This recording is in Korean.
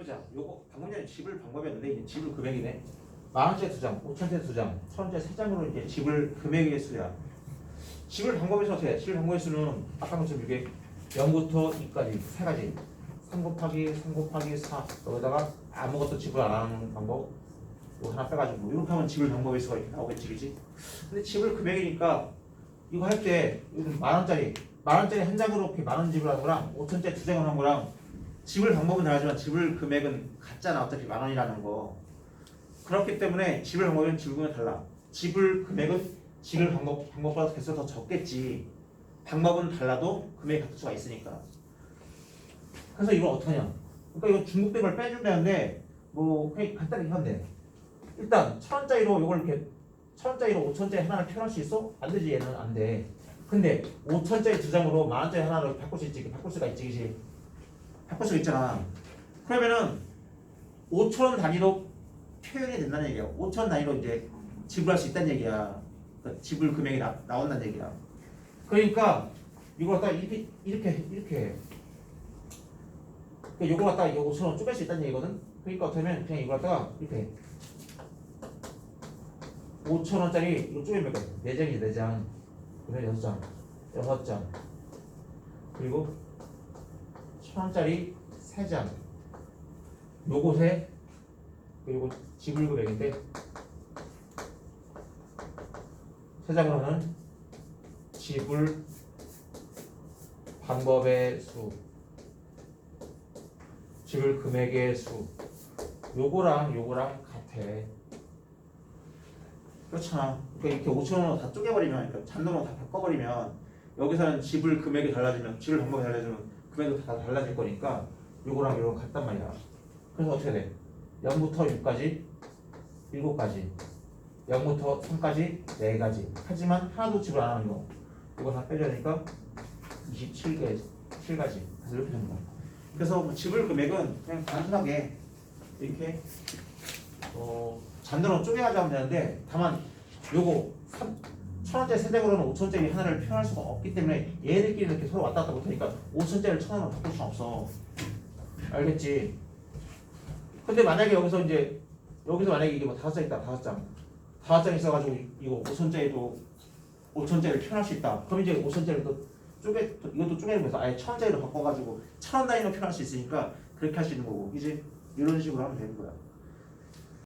보자. 요거 방금 전에 집을 방법이었는데 이제 집을 금액이네. 만 원짜리 두 장, 오천 원짜리 두 장, 천 원짜리 세 장으로 이제 집을 금액의 수야. 집을 방법에서 어떻게 해? 집을 방법의 수는 아까 것처럼 이게 0부터 2까지 세 가지. 3 곱하기 3 곱하기 4 여기다가 아무것도 집을 안 하는 방법 이거 하나 빼가지고 이렇게 하면 집을 방법의 수가 이렇게 나오겠지 그지? 근데 집을 금액이니까 이거 할때만 원짜리 만 원짜리 한 장으로 이렇게 만원 집을 하는 거랑 5천짜리 두 장을 하는 거랑 집을 방법은 다르지만 집을 금액은 같잖아 어차피 만 원이라는 거. 그렇기 때문에 집을 방법은 집을 금액 달라. 집을 금액은 집을 방법 방법보다 개수가 더 적겠지. 방법은 달라도 금액이 같을 수가 있으니까. 그래서 이걸 하냐? 그러니까 이거 중국된 걸 빼준다는데 뭐 그냥 간단하게 하면 돼. 일단 천 원짜리로 이걸 이렇게 천 원짜리로 오천 원짜리 하나를 표현할 수 있어? 안 되지 얘는 안돼. 근데 오천 원짜리 두 장으로 만 원짜리 하나를 바꿀 수 있지 바꿀 수가 있지 그지 바꿀 수 있잖아. 그러면은 5천 원 단위로 표현이 된다는 얘기야. 5천 원 단위로 이제 지불할 수 있다는 얘기야. 그러니까 지불 금액이 나, 나온다는 얘기야. 그러니까 이걸 갖다 이렇게 이렇게 이렇게 해. 그러니까 이거 갖다가 이거 5천 원 쪼갤 수 있다는 얘기거든. 그러니까 어떻게 하면 그냥 이거 갖다가 이렇게 해. 5천 원짜리 이거 쪼개면 몇 개? 4장이지 4장. 그러면 6장. 6장. 그리고 천 원짜리 3장. 요곳에 그리고 지불 금액인데 세 장으로는 지불 방법의 수 지불 금액의 수. 요거랑 요거랑 같아. 그렇잖아. 그러니까 이렇게 5천 원으로 다 쪼개버리면 그러니까 잔돈으로 다 바꿔버리면 여기서는 지불 금액이 달라지면 지불 방법이 달라지면 금액도 다 달라질 거니까 요거랑 요거 같단 말이야. 그래서 어떻게 돼? 0부터 6까지 7가지 0부터 3까지 4가지. 하지만 하나도 지불 안 하는 거. 이거 다 빼줘야 되니까 27개 7가지. 그래서 이렇게 거야. 그래서 뭐 지불 금액은 그냥 단순하게 이렇게 어, 잔돈으로 쪼개가지고 하면 되는데 다만 요거 3, 천원짜리 세장으로는 5천원짜리 하나를 표현할 수가 없기 때문에 얘네끼리 이렇게 서로 왔다 갔다 못하니까 5천원짜리를 천원으로 바꿀 수 없어. 알겠지? 근데 만약에 여기서 이제 여기서 만약에 이게 뭐 다섯 장 있다 다섯 장. 다섯 장 있어가지고 이거 5천짜리도 5천짜리를 표현할 수 있다. 그럼 이제 5천짜리 또 쪼개 또 이것도 쪼개면서 아예 천원짜리로 바꿔가지고 천원 단위로 표현할 수 있으니까 그렇게 할 수 있는 거고. 이제 이런 식으로 하면 되는 거야